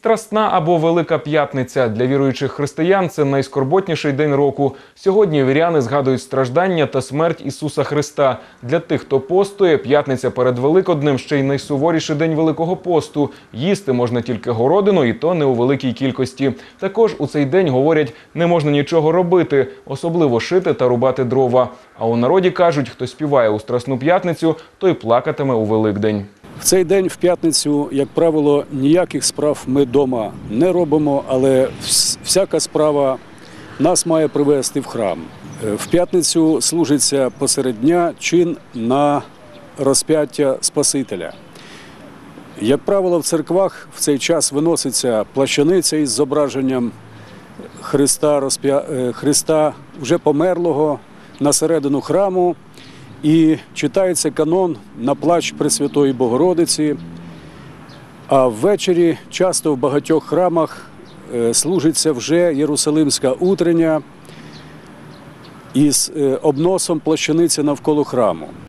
Страсна або Велика П'ятниця для віруючих християн це найскорботніший день року. Сьогодні віряни згадують страждання та смерть Ісуса Христа. Для тих, хто постує, п'ятниця перед Великоднем ще й найсуворіший день Великого посту. Їсти можна тільки городину, і то не у великій кількості. Також у цей день говорять, не можна нічого робити, особливо шити та рубати дрова. А у народі кажуть, хто співає у Страсну п'ятницю, той плакатиме у Великдень. В цей день, в п'ятницю, як правило, ніяких справ ми вдома не робимо, але всяка справа нас має привести в храм. Е, В п'ятницю служиться посеред дня чин на розп'яття Спасителя. Як правило, в церквах в цей час виноситься плащаниця із зображенням Христа, розп'я... е, Христа вже померлого на середину храму і читається канон на плач Пресвятої Богородиці. А ввечері часто в багатьох храмах е, служиться вже Єрусалимська утрення із е, обносом плащаниці навколо храму.